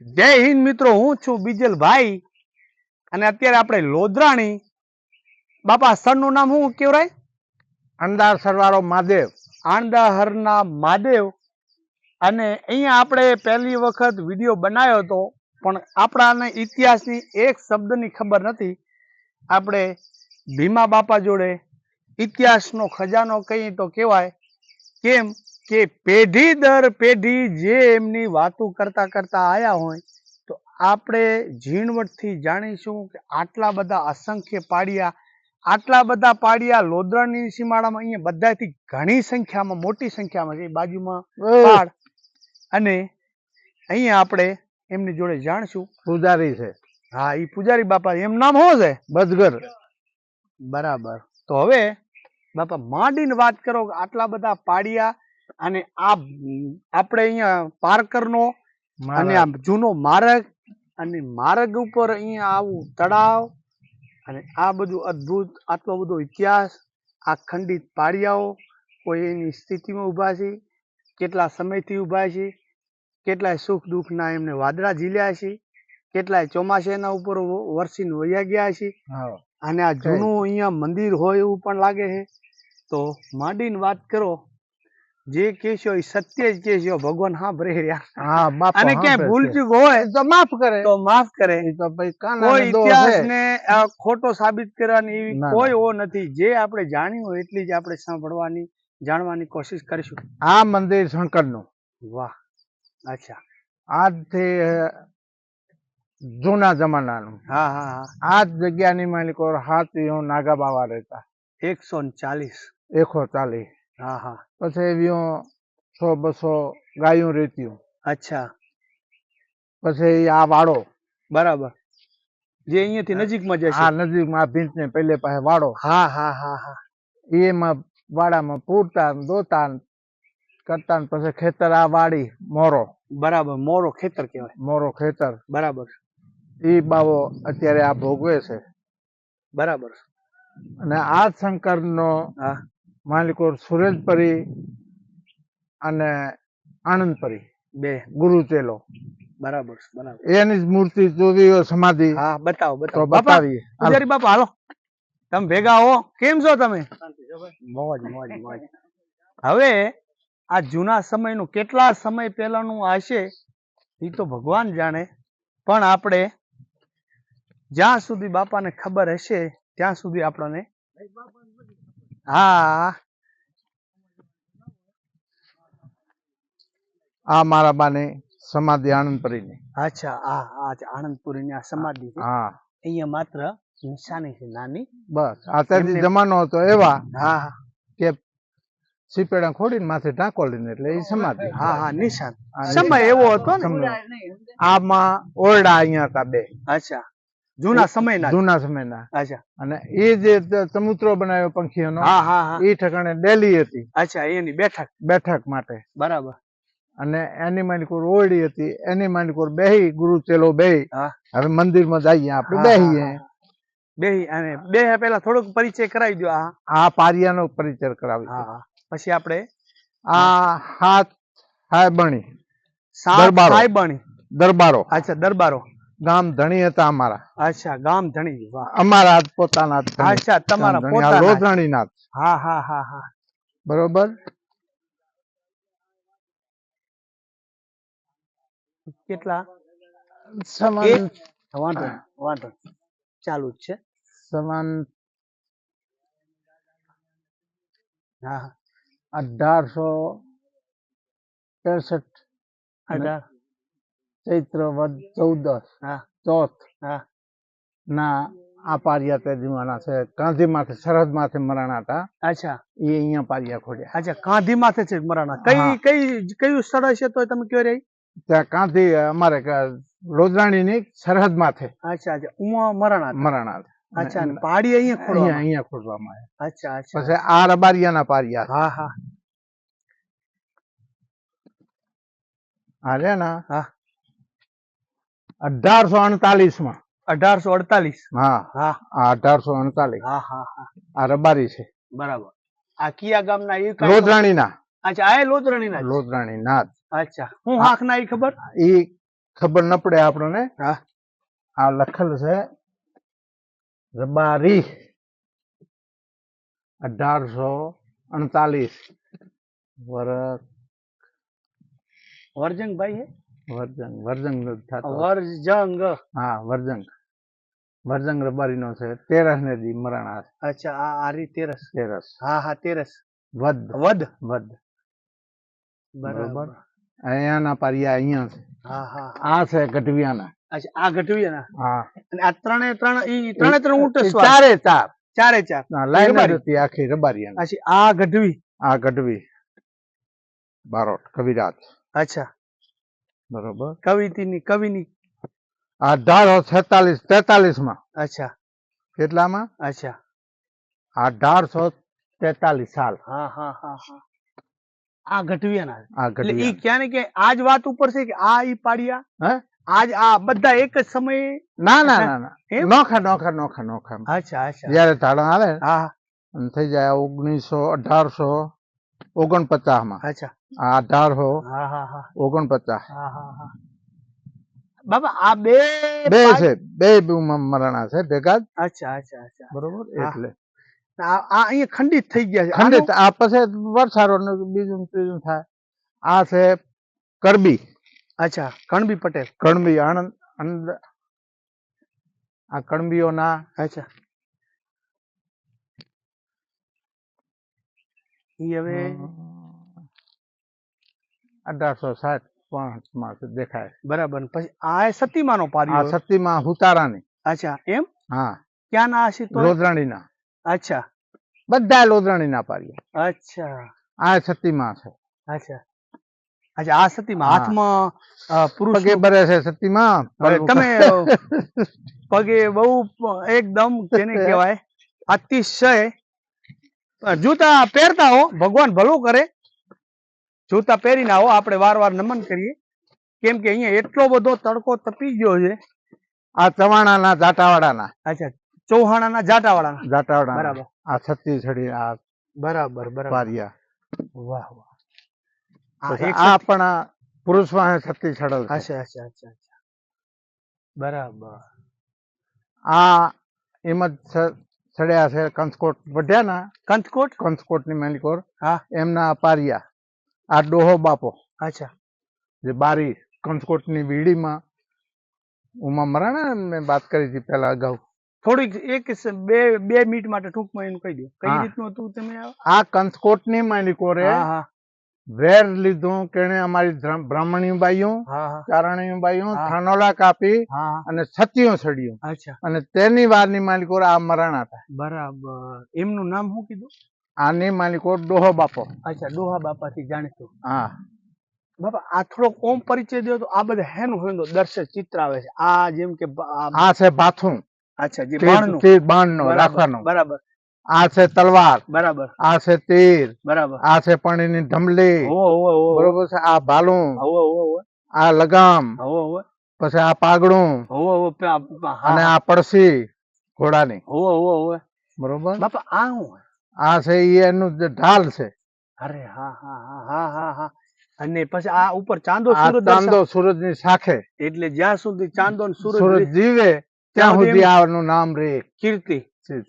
જય હિન્દ મિત્રો, હું છું બીજલભાઈ. અને અત્યારે આપણે લોધરાણી. બાપા, સરનું નામ શું કેવરાય અંદાર સરવાળો મહાદેવ. આંદાહરના મહાદેવ. અને અહીંયા આપણે પહેલી વખત વીડિયો બનાવ્યો હતો, પણ આપણાને ઇતિહાસની એક શબ્દની ખબર નથી. આપણે ભીમા બાપા જોડે ઇતિહાસનો ખજાનો કહીએ તો કહેવાય, કેમ? કે પેઢી દર પેઢી જે એમની વાતો કરતા કરતા આવ્યા હોય તો આપણે ઝીણવટથી જાણીશું કે આટલા બધા અસંખ્ય પાડિયા આટલા બધા પાડિયા લોદરાની સીમાડામાં અહીંયા બધાથી ઘણી સંખ્યામાં મોટી સંખ્યામાં છે. બાજુમાં પાડ અને અહીંયા આપણે એમની જોડે જાણશું. પૂજારી છે. હા એ પૂજારી બાપા એમ નામ શું છે? બજગર. બરાબર. તો હવે બાપા માંડીને વાત કરો કે આટલા બધા પાડિયા અને આ આપણે અહીંયા પારકરનો અને આ જૂનો માર્ગ અને માર્ગ ઉપર અહીંયા આવું તળાવ અને આ બધું અદ્ભુત આટલો બધો ઇતિહાસ આ ખંડિત પાળિયાઓ કોઈ એની સ્થિતિમાં ઊભા છે કેટલા સમયથી ઊભા છે કેટલાય સુખ દુઃખના એમને વાદળા ઝીલ્યા છે કેટલાય ચોમાસાના ઉપર વરસીને વયા ગયા છે. અને આ જૂનું અહીંયા મંદિર હોય એવું પણ લાગે છે. તો માંડીને વાત કરો જે કેશો એ સત્ય જ કેશો ભગવાન હા રહ્યા હા બાપા અને ક્યાંય ભૂલ ચૂક હોય તો માફ કરે. તો માફ કરે તો કોઈ દોષ ઇતિહાસ છે. ને અ, ખોટો સાબિત કરવાની એવી કોઈ ઓ નથી. જે આપણે જાણ્યું હોય એટલી જ આપણે સાંભળવાની જાણવાની કોશિશ કરીશું. આ મંદિર શંકરનું વાહ. અચ્છા. આજથી જૂના જમાનાનું. હા હા હા. આ જગ્યાની માલિકો હાથીઓ નાગા બાવા રહેતા. એકસો ને ચાલીસ. એકો ચાલી હા હા. પછી એવીઓ સો બસો ગાયું રેતીયું અચ્છા. પછી આ વાડો. બરાબર. જે અહીંયાથી નજીકમાં જશે. આ નજીકમાં ભીંત ને પેલે પાસે વાડો. હા હા હા હા. એમાં વાડામાં પૂરતા ને દોતા ને કરતા ને પછી ખેતર આ વાડી મોરો. બરાબર મોરો ખેતર કહેવાય. મોરો ખેતર. બરાબર. એ બાવો અત્યારે આ ભોગવે છે. બરાબર. અને આ શંકર નો હા માલિકો સુરેશપરી અને આનંદપરી બે ગુરુ ચેલો. બરાબર બરાબર. એની જ મૂર્તિ જોવી હોય સમાધિ. હા બતાવો બતાવો. બતાવીએ. પૂજારી બાપા હાલો. તમે ભેગા હો. કેમ છો તમે? મોજ મોજ મોજ. હવે આ જૂના સમયનું કેટલા સમય પહેલાનું હશે એ તો ભગવાન જાણે. પણ આપણે જ્યાં સુધી બાપાને ખબર હશે ત્યાં સુધી આપણને હા. આ મારા બાને સમાધિ આનંદપરીની અચ્છા આ આ આનંદપુરીની આ સમાધિ છે. હા. અહીંયા માત્ર નિશાની છે નાની. બસ અત્યારે જમાનો હતો એવા હા. કે સીપેડા ખોડીને માથે ટાંકો લઈને એટલે એ સમાધિ હા હા નિશાન. સમય એવો હતો ને? આમાં ઓરડા અહીંયા હતા બે. અચ્છા. જૂના સમયના જૂના સમયના. અચ્છા. અને એ જે ત- બનાવ્યો પંખીઓનો હા હા હા. એ ઠેકાણે ડેલી હતી. અચ્છા એની બેઠક. બેઠક માટે. બરાબર. અને એની માલિકોર ઓરડી હતી એની માલિકોર બેહી ગુરુ ચેલો બેહી. હવે મંદિરમાં જઈએ આપણે બેહીએ. બેહી અને બે પેલા થોડોક પરિચય કરાવી દો આ આ પારિયાનો પરિચય કરાવી હા પછી આપણે આ હાથ હાય બણી સાત હાય સાહેબાણી દરબારો. અચ્છા દરબારો. ગામ ધણી હતા અમારા. અચ્છા ગામ ધણી વાહ. અમારા જ પોતાના અચ્છા તમારા પોતાના લોધણી લોધરાણીના હા હા હા હા. બરોબર? કેટલા? સમાન વાંધો વાંધો ચાલુ જ છે. સમાન હા હા. અઢારસો ત્રેસઠ અઢાર ચૈત્ર વદ ચૌદસ હા. ચોથ ના આ પારિયા તે દીવાના છે. કાંધી માથે સરહદ માથે મરાણા હતા. અચ્છા. એ અહીંયા પારિયા ખોડ્યા. અચ્છા કાંધી માથે છે મરાણા. કઈ કઈ કયું સ્થળ હશે તો તમે કયો રહી? ત્યાં કાંધી અમારે રોદરાણી ની સરહદ માથે અચ્છા અચ્છા. ઉમા મરાણા મરાણા અચ્છા પાડી અહીંયા અહીંયા ખોડવામાં. અહીંયા ખોદવામાં આવ્યા. અચ્છા અચ્છા. પછી આ રબારિયાના પારિયા હા હા. હા રે ના? હા. અઢારસો અડતાલીસમાં અઢારસો અડતાલીસ? હા. હા. અઢારસો અડતાલીસ. હા હા હા. આ રબારી છે. બરાબર. આ કિયા ગામના એ કાંઈ- અચ્છા આ લોધરણીના લોધરાણીના અચ્છા. હું હાંખ ના ખબર? એ ખબર ન પડે આપણને. હા. આ લખેલ છે રબારી. અઢારસો અડતાલીસ. વર્ષ વર્જંગભાઈ હે? વર્જંગ વર્જંગ થતો વર્જંગ. હા વરજંગ. વરજંગ રબારીનો છે. તેરસ ને દી મરણા છે અચ્છા આ આરી તેરસ. તેરસ. હા હા તેરસ. વધ વધ વદ. બરાબર. અહીંયાના પારિયા અહીંયા છે. હા હા આ છે ગઢવિયાના. અચ્છા આ ગઢવિયાના? હા. અને આ ત્રણે ત્રણ ઈ ત્રણે ત્રણ ઊંટ ચારે ચાર. ચારે ચાર. લાઈન. હતી આખી રબારિયાની. અચ્છા આ ગઢવી. આ ગઢવી. બારોટ કવિરાજ. અચ્છા. બરોબર. કવિતીની કવિની. અઢારસો છેતાલીસ તેતાલીસમાં અચ્છા. કેટલામાં? અચ્છા. અઢારસો તેતાલીસ સાલ. હા હા હા હા. આ ગઢવિયાના. આ એટલે ક્યાં ને કે આ જ વાત ઉપર છે કે આ ઈ પાડિયા? હે? આજ આ બધા એક જ સમયે? ના ના ના ના? નોખા નોખા નોખા નોખા. અચ્છા અચ્છા. જ્યારે ધાણા આવે હા થઈ જાય ઓગણીસો અઢારસો ઓગણપચાસમાં અચ્છા. અઢારસો ઓગણપચાસ. બાબા આ બે બે છે બે મરણા છે ભેગા અચ્છા અચ્છા અચ્છા. બરોબર? એટલે. આ અહીંયા ખંડિત થઈ ગયા છે. ખંડિત આ પછી વરસારો બીજું ત્રીજું થાય. આ છે કરબી. અચ્છા કણબી પટેલ. કણબી આણંદ આ કણબીઓના અચ્છા. ઈ હવે અઢારસો સાઠ પાંચમાં દેખાય. બરાબર. પછી આ સતીમાનો આ પાડ્યો સતીમાં હુતારાની. અચ્છા એમ? હા. ક્યાં ના હશે તો લોધરાણીના. અચ્છા. બધા લોધરાણીના પાડ્યા અચ્છા. આ સતીમાં છે. અચ્છા. અચ્છા આ સતીમાં. હાથમાં પુરુષ પગે બરે છે સતીમાં. તમે પગે બહુ એકદમ જેને કહેવાય અતિશય જૂતા પહેરતા હો ભગવાન ભલું કરે. જૂતા પહેરીને આવો આપણે વાર વાર નમન કરીએ. કેમ કે અહીંયા એટલો બધો તડકો તપી ગયો છે આ ચવાણાના જાટાવાડાના અચ્છા. ચૌહાણાના જાટાવાળાના. જાટાવાડા બરાબર. આ છત્તીસડી આ બરાબર બરાબર. પારિયા વાહ વાહ. આ પછી પણ આ પુરુષ વાહે છત્તી અચ્છા અચ્છા અચ્છા બરાબર. આ એમ જ છે છડ્યા છે કંચકોટ વઢ્યાના. કંથકોટની મેલિકોર. હા. એમના પારિયા. આ ડોહો બાપો. અચ્છા. જે બારી કંચકોટની વીડીમાં ઉમા મરાણા મેં વાત કરી હતી પેલા અગાઉ. થોડીક એક બે બે મિનિટ માટે ટૂંકમાં એનું કહી દો. કઈ રીતનું હતું તમે આ? કંચકોટની માલિકોરે હા હા. વેર લીધું કેણે અમારી બ્રાહ્મણી બાઈઓ ચારણી બાઈઓ થાનોલા કાપી અને છત્તીઓ છડ્યું અચ્છા. અને તેની વારની માલિકો આ મરાણા હતા. બરાબર. એમનું નામ શું કીધું? આની માલિકો ડોહો બાપો. અચ્છા ડોહા બાપાથી જાણીતું હા. બાપા આ થોડોક ઓમ પરિચય દો તો આ બધા હેનું હેનું દર્શક ચિત્ર આવે છે. આ જેમ કે આ- છે બાથું અચ્છા જે બાણનું. તીર બાણનો રાખવાનો. બરાબર. આ છે તલવાર. બરાબર. આ છે તીર. બરાબર. આ છે પાણીની ઢમલી બરોબર છે આ ભાલું. આ લગામ. પછી આ પાગડું. હા, અને આ પડસી ઘોડાની. બરોબર? બાપા આ શું આ છે ઈ એનું જે ઢાલ છે. અરે હા હા હા હા હા હા. અને પછી આ ઉપર ચાંદો સૂરજ ચાંદો સૂરજની શાખે. દર્શાવે. એટલે જ્યાં સુધી ચાંદો સૂરજ સૂરજ જીવે ત્યાં સુધી આનું નામ રે કીર્તિ.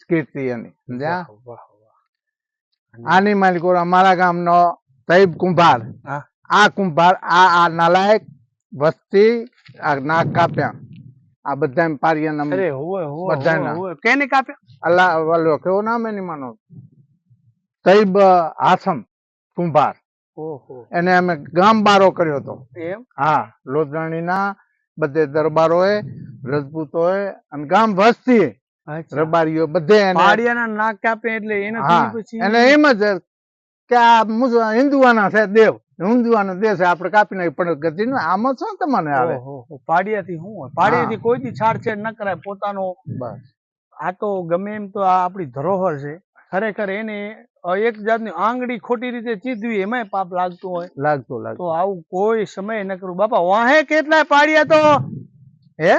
કીર્તિ એની આની માલિકો અમારા ગામનો તૈબ કુંભાર. આ કુંભાર આ આ નાલાયક વસ્તી આ નાક કાપ્યા. આ બધા પારિયા અરે હોવે હોવે હોવે. કેને કાપ્યા? અલ્લાહ વાલો કેવો નામ એની માનો? તૈબ આસમ કુંભાર. એને અમે ગામ બારો કર્યો હતો. એમ? હા લોધરાણીના બધે દરબારોએ રજપૂતોએ અને ગામ વસ્તી રબારીઓ બધે નાક કાપે એટલે એને એમ જ કે આ હિન્દુઆના છે દેવ. હિન્દુઆનો દેવ છે આપણે કાપી નાખી પણ ગતિ આમાં શું તમને આવે? ઓહો, પાડિયાથી શું હોય? કોઈ થી છાડછેડ ન કરાય. પોતાનો બસ. આ તો ગમે એમ તો આ આપણી ધરોહર છે. ખરેખર એને એક જાતની આંગળી ખોટી રીતે ચીધવી એમાંય પાપ લાગતું હોય. લાગતું લાગતું. તો આવું કોઈ સમય ન કરું બાપા વાહે કેટલા પાડ્યા તો? હે?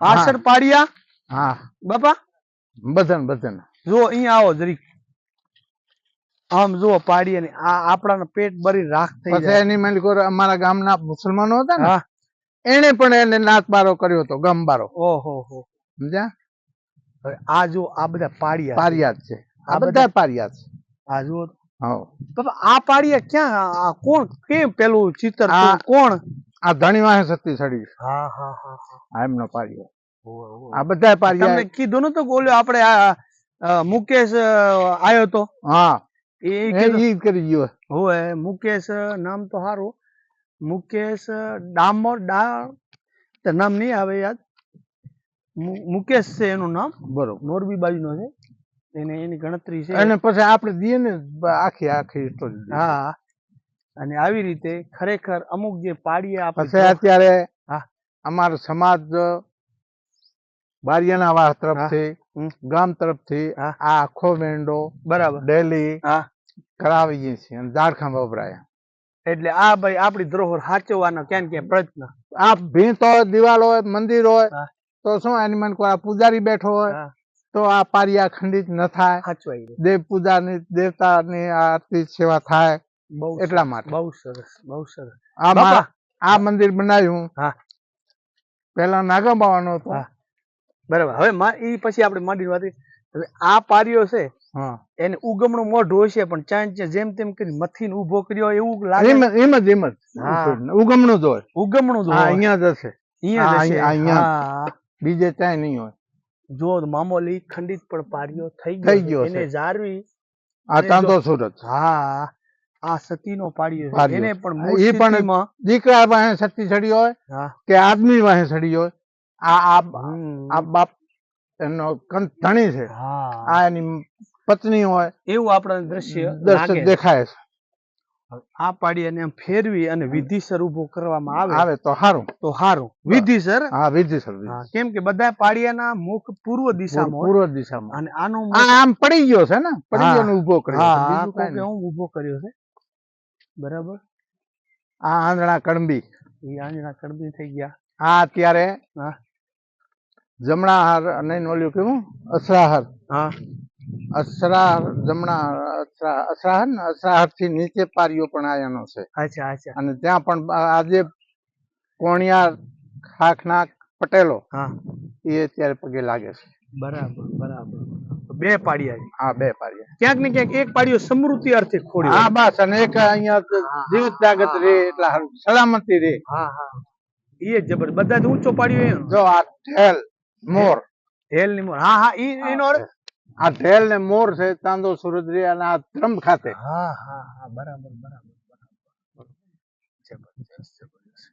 આસર પાડ્યા? હા. બાપા? બધાને બધાને. જો અહીંયા આવો જરીક. આમ જુઓ પાડીએ ને આ આપણાને પેટ ભરી રાખ થઈ પછી એની માલિકો અમારા ગામના મુસલમાનો હતા ને? એને પણ એને નાતબારો કર્યો હતો ગમબારો. ઓહો હો. સમજ્યા? આ જો આ બધા પાળિયા છે. છે. આ બધા- બધા છે. આ જુઓ બાપા આ પાળિયા ક્યાં આ- કોણ કેમ પેલું ચિત્ર કોણ? આ ધણી વાહે સતી સડી હા હા હા આ એમનો હોવે. આ બધા તમને પારિયા કીધું નતું તો બોલ્યો આપણે આ મુકેશ આવ્યો તો? હા. એ ઈ કરી ગયો. હોય મુકેશ નામ તો સારું મુકેશ ડામોર ડા નામ નહીં આવે યાદ? મુકેશ છે એનું નામ. બરોબર. મોરબી બાજુનો છે. એને એની ગણતરી છે. અને પછી આપણે દઈએ ને આખી આખી હા. અને આવી રીતે ખરેખર અમુક જે પાડીએ આપણે અત્યારે હા. અમારો સમાજ બારિયાના વાહ તરફથી ગામ તરફથી. આ આખો મેંડો બરાબર. ડેલી હા. કરાવીએ છીએ અને ઝાડખા વપરાય. એટલે આ ભાઈ આપણી ધરોહર સાચવવાનો ક્યાં ક્યાં પ્રયત્ન. આ ભીંત હોય દિવાલ હોય મંદિર હોય. તો શું એની મને કોઈ પૂજારી બેઠો હોય તો આ પારિયા ખંડિત ન થાય. દેવ પૂજા ની દેવતા ની આરતી સેવા થાય એટલા માટે. બહુ સરસ બહુ સરસ. આ આ મંદિર બનાવ્યું. પેલા નાગા બાવાનો હતો. બરાબર. હવે મા- ઈ પછી આપણે માંડી વાત હવે આ પારિયો છે હા. એને ઉગમણું મોઢું હશે પણ ચાંચ જેમ તેમ કરી મથીને ઊભો કર્યો હોય એવું લાગે? એમ જ- એમ જ. ઉગમણું જ હોય. ઉગમણું જ હોય. અહીંયા જ હશે. અહીંયા જ હશે. અહીંયા-. બીજે ક્યાંય નહીં હોય. જો મામોલી ખંડિત પણ પારિયો થઈ થઈ ગયો એને. જાળવી આ ચાંદો સુરત હા આ સતીનો પાડ્યો પાડ્યો. એને પણ એ પણ- દીકરા વાહે સતી ચડી હોય કે આદમી વાહે ચડી હોય આ આ બાપ એનો ધણી છે. હા. આ એની પત્ની હોય. એવું આપણને દ્રશ્ય દર્શક દેખાય છે. આ પાડી અને ફેરવી અને વિધિસર ઊભો કરવામાં આવે. આવે તો સારું તો સારું? વિધિસર હા વિધિસર કેમ કે બધા પાડિયાના મુખ પૂર્વ દિશામાં પૂર્વ દિશામાં. અને આનો આમ પડી ગયો છે ને? પડી ગયો ઊભો કર્યો નહીં. હું ઊભો કર્યો છે. બરાબર? આ આંધળા કણબી એ આંજણા કડબી થઈ ગયા. હા અત્યારે હા. જમણા હાર અને ઓલું કેવું? અસરાહાર હા. અસરાહર જમણા અસરા- ને અસરાહરથી નીચે પારીઓ પણ આયાનો છે. અચ્છા અચ્છા. અને ત્યાં પણ આજે કોણિયાર ખાખના પટેલો હા. એ અત્યારે પગે લાગે છે. બરાબર બરાબર. બે પાડિયા હા બે પાડિયા. ક્યાંક ને ક્યાંક એક પાડિયો સમૃદ્ધિ અર્થે ખોડ્યો હા બસ અને એક અહીંયા જીવિત જાગત રે એટલે સલામતી રે. હા હા. એ જબર બધા ઊંચો પાડ્યો જો આ ઠેલ મોર. હેલની મોર. હા હા એનો અર્થ આ ઢેલ ને મોર છે ચાંદો સુરદ્રિયા ના અને ખાતે. હા હા હા બરાબર બરાબર બરાબર. જબરજસ્ત જબરજસ્ત.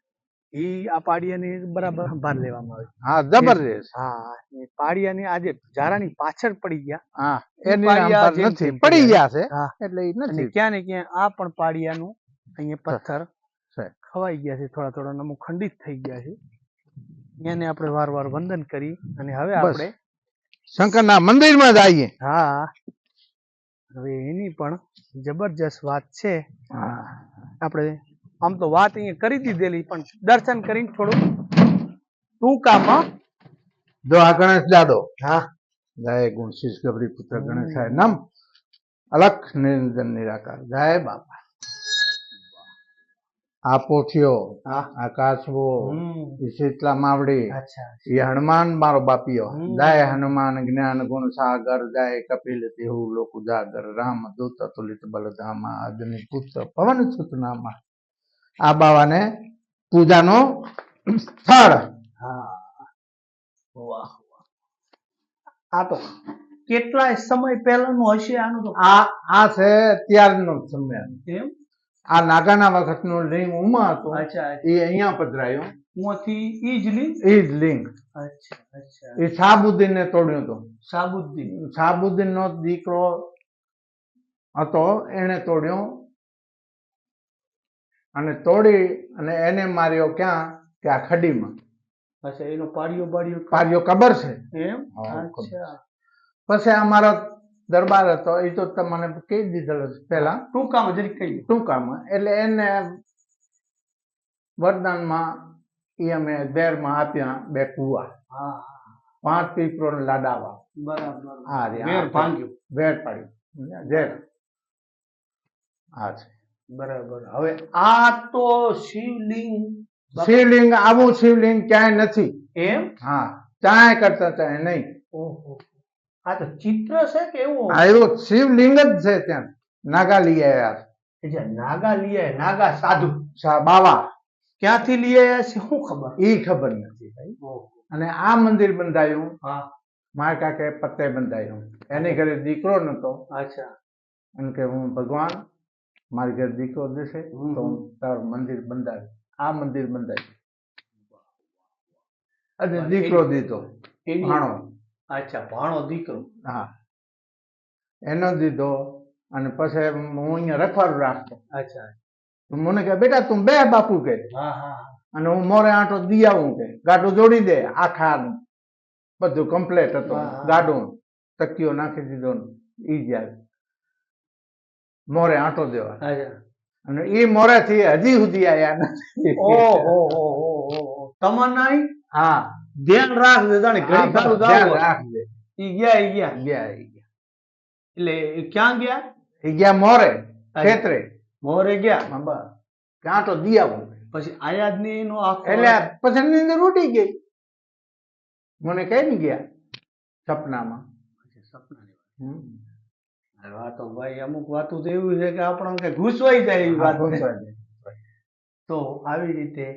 ઈ આ પાડિયાની બરાબર સંભાળ લેવામાં આવી. હા જબરજસ્ત. હા એ પાડિયાની આજે જારાની પાછળ પડી ગયા. હા એની સંભાળ નથી પડી ગયા છે એટલે ઈ નથી. ક્યાં ને ક્યાં આ પણ પાડિયાનું અહીંયા પથ્થર છે. ખવાઈ ગયા છે થોડા થોડા નમુ ખંડિત થઈ ગયા છે. એને આપણે વાર વાર વંદન કરી અને હવે આપણે શંકરના મંદિરમાં જ આવીએ હા. હવે એની પણ જબરજસ્ત વાત છે. આપણે આમ તો વાત અહીંયા કરી દીધેલી પણ દર્શન કરીને થોડું ટૂંકામાં જો આ ગણેશ દાદો હા. જય ગુણશીશ ગબરી પુત્ર ગણેશાય નમ. અલખ નિરંજન નિરાકાર. જય બાપા. આ પોઠિયો હા. આ કાચબો. શીતલા માવડી એ હનુમાન મારો બાપીયો હમ. જય હનુમાન જ્ઞાન ગુણ સાગર જય કપિલ દેહુ લોક ઉજાગર રામ દૂત અતુલિત બલધામા અગ્નિ પુત્ર પવન સુત આ બાવાને પૂજાનો સ્થળ. હા. વાહ વાહ. આ તો કેટલાય સમય પહેલાનું હશે આનું આ આ છે ત્યારનો સમય. એમ? આ નાગાના વખતનો લિંગ ઉમા હતો એ અહીંયા પધરાયો. ઉમાંથી એ જ લિંગ. અચ્છા અચ્છા. એ શાહબુદ્દીન ને તોડ્યો હતો. સાબુદ્દીન. શાહબુદ્દીન નો દીકરો હતો એને તોડ્યો. અને તોડી અને એને માર્યો ક્યાં? કે આ ખડીમાં. પછી એનો પાડ્યો બાડિયો પાડ્યો કબર છે. એમ? પછી અમારો દરબાર હતો એ તો તમને કહી દીધેલો છે પહેલા. ટૂંકામાં જરીક કહી ટૂંકામાં એટલે એને વરદાનમાં એ અમે દેરમાં આપ્યા બે કુવા. પાંચ પીપરો લાડાવા. બરાબર. હા. વેર ભાંગ્યું. વેર પાડ્યું. ઝેર. હા છે. બરાબર. હવે આ તો શિવલિંગ. શિવલિંગ આવું શિવલિંગ ક્યાંય નથી. એમ? હા ચાય કરતા ચાય નહીં. ઓહો. આ તો ચિત્ર છે કે એવું? આ એવું શિવલિંગ જ છે ત્યાં. નાગા લઈ આવ્યા એટલે નાગા લઈ આવ્યા નાગા સાધુ. બાવા. ક્યાંથી લઈ આવ્યા છે શું ખબર? એ ખબર નથી ભાઈ. અને આ મંદિર બંધાયું. હા. મારા કાકે પત્તે બંધાયું. એની ઘરે દીકરો નતો. અચ્છા. એમ કે હું ભગવાન મારી ઘરે દીકરો દેશે. તો હું તારું મંદિર બંધાવ્યું આ મંદિર બંધાયું. અને દીકરો દીધો. ભાણો. અચ્છા ભાણો દીકરો. હા. એનો દીધો અને પછી હું અહીંયા રખવાડું રાખતો. અચ્છા. મને કહે બેટા તું બે બાપુ કે હા હા અને હું મોરે આંટો દી આવું કે ગાડું જોડી દે આખા બધું કમ્પ્લેટ હતો. ગાડું તકીઓ નાખી દીધો ઈ જાય. મોરે આંટો દેવા. અને ઈ મોરે થી હજી સુધી આયા નથી. ઓહો હો હો હો તમારા હા. ધ્યાન રાખજે જાણે ઘડી ખારું જાવ રાખજે. ઈ ગયા ઈ ગયા. ગયા ઈ ગયા. એટલે ક્યાં ગયા? ઈ ગયા મોરે ક્ષેત્રે મોરે ગયા? બસ. કે આંટો દી આવું પછી આયા જ નહીં આખો એટલે પછી નીંદર ઉડી ગઈ. મને કઈ ને ગયા? સપનામાં. પછી સપનાની. વાત. તો ભાઈ અમુક વાતો તો એવું છે કે આપણને ઘૂસવાઈ જાય એવી વાત તો આવી રીતે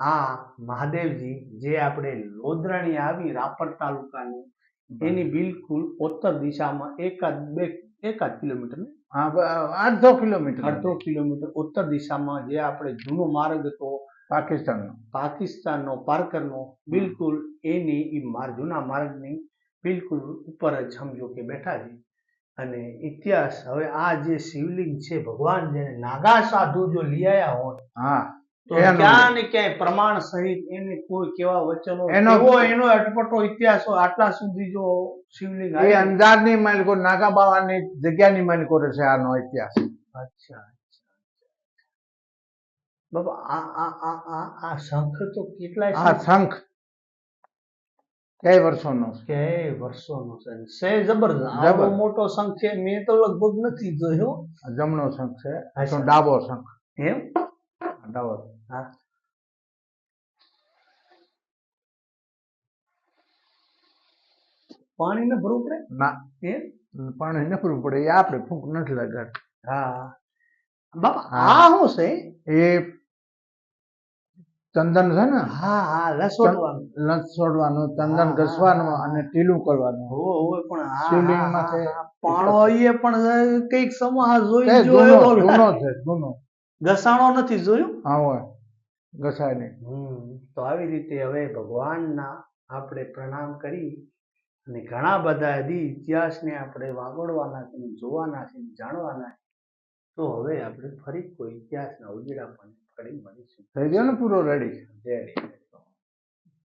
આ મહાદેવજી જે આપણે લોધરાણી આવી રાપર તાલુકાનું એની બિલકુલ ઉત્તર દિશામાં એકાદ બે એકાદ કિલોમીટર અડધો કિલોમીટર. અડધો કિલોમીટર ઉત્તર દિશામાં જે આપણે જૂનો માર્ગ હતો પાકિસ્તાનનો. પાકિસ્તાનનો પારકરનો બિલકુલ એની એ માર જૂના માર્ગની બિલકુલ ઉપર જ સમજો કે બેઠા છે. અને ઇતિહાસ હવે આ જે શિવલિંગ છે ભગવાન જેને નાગા સાધુ જો લઈ આવ્યા હોય હા. ક્યાં ને ક્યાંય પ્રમાણ સહિત એને કોઈ કેવા વચનો એનો- એનો અટપટો ઇતિહાસ આટલા સુધી જો શિવલિંગ એ આવ્યા. માલિકો નાગા બાવાની જગ્યાની માલિકો છે આનો ઇતિહાસ. અચ્છા અચ્છા બાબા આ આ આ આ આ શંખ તો કેટલાય આ શંખ? કઈ વર્ષોનો કે વર્ષોનો છે? સે જબરદસ્ત. જબર. મોટો શંખ છે મેં તો લગભગ નથી જોયો. આ જમણો શંખ છે ડાબો શંખ. એમ? ડાબો હા. પાણી ને ભરવું પડે? ના. એ પાણી ન ભરવું પડે એ આપણે ફૂંક નથી લગાડતા હા. બાપા આ શું છે? એ ચંદન છે ને? હા હા લસોટવાનું લંચ લસ હા, ચંદન ઘસવાનું અને ટીલું કરવાનું. હો હો પણ શિવલિંગમાં છે. પાણો એ પણ કંઈક સમાહ જોઈ જોયો જૂનો છે જૂનો. ઘસાણો નથી જોયું? હા હોય. ઘસાય નહીં. હમ તો આવી રીતે હવે ભગવાનના આપણે પ્રણામ કરી અને ઘણા બધા હજી ઇતિહાસને આપણે વાગોડવાના છે ને જોવાના છે ને જાણવાના છે તો હવે આપણે ફરી કોઈ ઇતિહાસના ઉજળા પણ ફરી મળીશું. થઈ ગયો ને પૂરો રેડી જય શ્રી કૃષ્ણ.